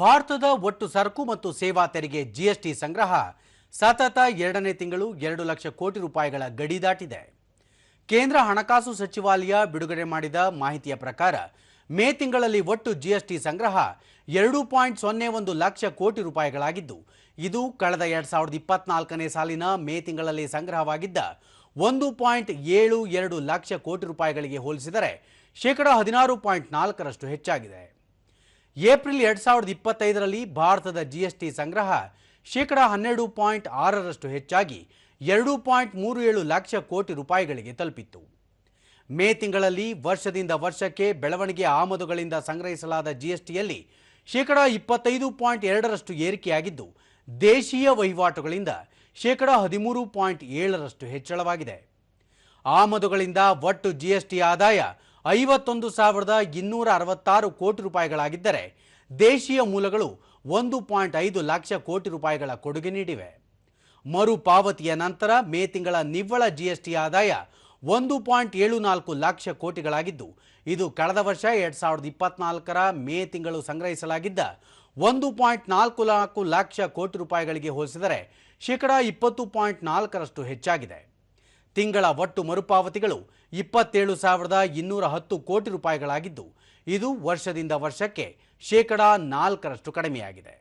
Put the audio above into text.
ಭಾರತದ ಒಟ್ಟು ಸರಕು ಮತ್ತು ಸೇವಾ ತೆರಿಗೆ ಜಿಎಸ್ಟಿ ಸಂಗ್ರಹ ಸತತ ಎರಡನೇ ತಿಂಗಳು ಎರಡು ಲಕ್ಷ ಕೋಟಿ ರೂಪಾಯಿಗಳ ಗಡಿ ದಾಟಿದೆ. ಕೇಂದ್ರ ಹಣಕಾಸು ಸಚಿವಾಲಯ ಬಿಡುಗಡೆ ಮಾಡಿದ ಮಾಹಿತಿಯ ಪ್ರಕಾರ, ಮೇ ತಿಂಗಳಲ್ಲಿ ಒಟ್ಟು ಜಿಎಸ್ಟಿ ಸಂಗ್ರಹ ಎರಡು ಪಾಯಿಂಟ್ ಸೊನ್ನೆ ಒಂದು ಲಕ್ಷ ಕೋಟಿ ರೂಪಾಯಿಗಳಾಗಿದ್ದು, ಇದು ಕಳೆದ ಎರಡ್ ಸಾವಿರದ ಇಪ್ಪತ್ನಾಲ್ಕನೇ ಸಾಲಿನ ಮೇ ತಿಂಗಳಲ್ಲಿ ಸಂಗ್ರಹವಾಗಿದ್ದ ಒಂದು ಪಾಯಿಂಟ್ ಏಳು ಎರಡು ಲಕ್ಷ ಕೋಟಿ ರೂಪಾಯಿಗಳಿಗೆ ಹೋಲಿಸಿದರೆ ಶೇಕಡ ಹದಿನಾರು ಪಾಯಿಂಟ್ ನಾಲ್ಕರಷ್ಟು ಹೆಚ್ಚಾಗಿದೆ. ಏಪ್ರಿಲ್ ಎರಡ್ ಸಾವಿರದ ಇಪ್ಪತ್ತೈದರಲ್ಲಿ ಭಾರತದ ಜಿಎಸ್ಟಿ ಸಂಗ್ರಹ ಶೇಕಡ ಹನ್ನೆರಡು ಪಾಯಿಂಟ್ ಆರರಷ್ಟು ಹೆಚ್ಚಾಗಿ ಎರಡು ಪಾಯಿಂಟ್ ಮೂರು ಏಳು ಲಕ್ಷ ಕೋಟಿ ರೂಪಾಯಿಗಳಿಗೆ ತಲುಪಿತ್ತು. ಮೇ ತಿಂಗಳಲ್ಲಿ ವರ್ಷದಿಂದ ವರ್ಷಕ್ಕೆ ಬೆಳವಣಿಗೆ ಆಮದುಗಳಿಂದ ಸಂಗ್ರಹಿಸಲಾದ ಜಿಎಸ್ಟಿಯಲ್ಲಿ ಶೇಕಡ ಇಪ್ಪತ್ತೈದು ಪಾಯಿಂಟ್ ಎರಡರಷ್ಟು ಏರಿಕೆಯಾಗಿದ್ದು, ದೇಶೀಯ ವಹಿವಾಟುಗಳಿಂದ ಶೇಕಡ ಹದಿಮೂರು ಪಾಯಿಂಟ್ ಏಳರಷ್ಟು ಹೆಚ್ಚಳವಾಗಿದೆ. ಆಮದುಗಳಿಂದ ಒಟ್ಟು ಜಿಎಸ್ಟಿ ಆದಾಯ ಐವತ್ತೊಂದು ಸಾವಿರದ ಇನ್ನೂರ ಅರವತ್ತಾರು ಕೋಟಿ ರೂಪಾಯಿಗಳಾಗಿದ್ದರೆ ದೇಶೀಯ ಮೂಲಗಳು ಒಂದು ಪಾಯಿಂಟ್ ಐದು ಲಕ್ಷ ಕೋಟಿ ರೂಪಾಯಿಗಳ ಕೊಡುಗೆ ನೀಡಿವೆ. ಮರುಪಾವತಿಯ ನಂತರ ಮೇ ತಿಂಗಳ ನಿವ್ವಳ ಜಿಎಸ್ಟಿ ಆದಾಯ ಒಂದು ಪಾಯಿಂಟ್ ಏಳು ನಾಲ್ಕು ಲಕ್ಷ ಕೋಟಿಗಳಾಗಿದ್ದು, ಇದು ಕಳೆದ ವರ್ಷ ಎರಡ್ ಸಾವಿರದ ಇಪ್ಪತ್ನಾಲ್ಕರ ಮೇ ತಿಂಗಳು ಸಂಗ್ರಹಿಸಲಾಗಿದ್ದ ಒಂದು ಪಾಯಿಂಟ್ ನಾಲ್ಕು ನಾಲ್ಕು ಲಕ್ಷ ಕೋಟಿ ರೂಪಾಯಿಗಳಿಗೆ ಹೋಲಿಸಿದರೆ ಶೇಕಡಾ ಇಪ್ಪತ್ತು ಪಾಯಿಂಟ್ ನಾಲ್ಕರಷ್ಟು ಹೆಚ್ಚಾಗಿದೆ. ತಿಂಗಳ ಒಟ್ಟು ಮರುಪಾವತಿಗಳು ಇಪ್ಪತ್ತೇಳು ಸಾವಿರದ ಇನ್ನೂರ ಹತ್ತು ಕೋಟಿ ರೂಪಾಯಿಗಳಾಗಿದ್ದು, ಇದು ವರ್ಷದಿಂದ ವರ್ಷಕ್ಕೆ ಶೇಕಡಾ ನಾಲ್ಕರಷ್ಟು ಕಡಿಮೆಯಾಗಿದೆ.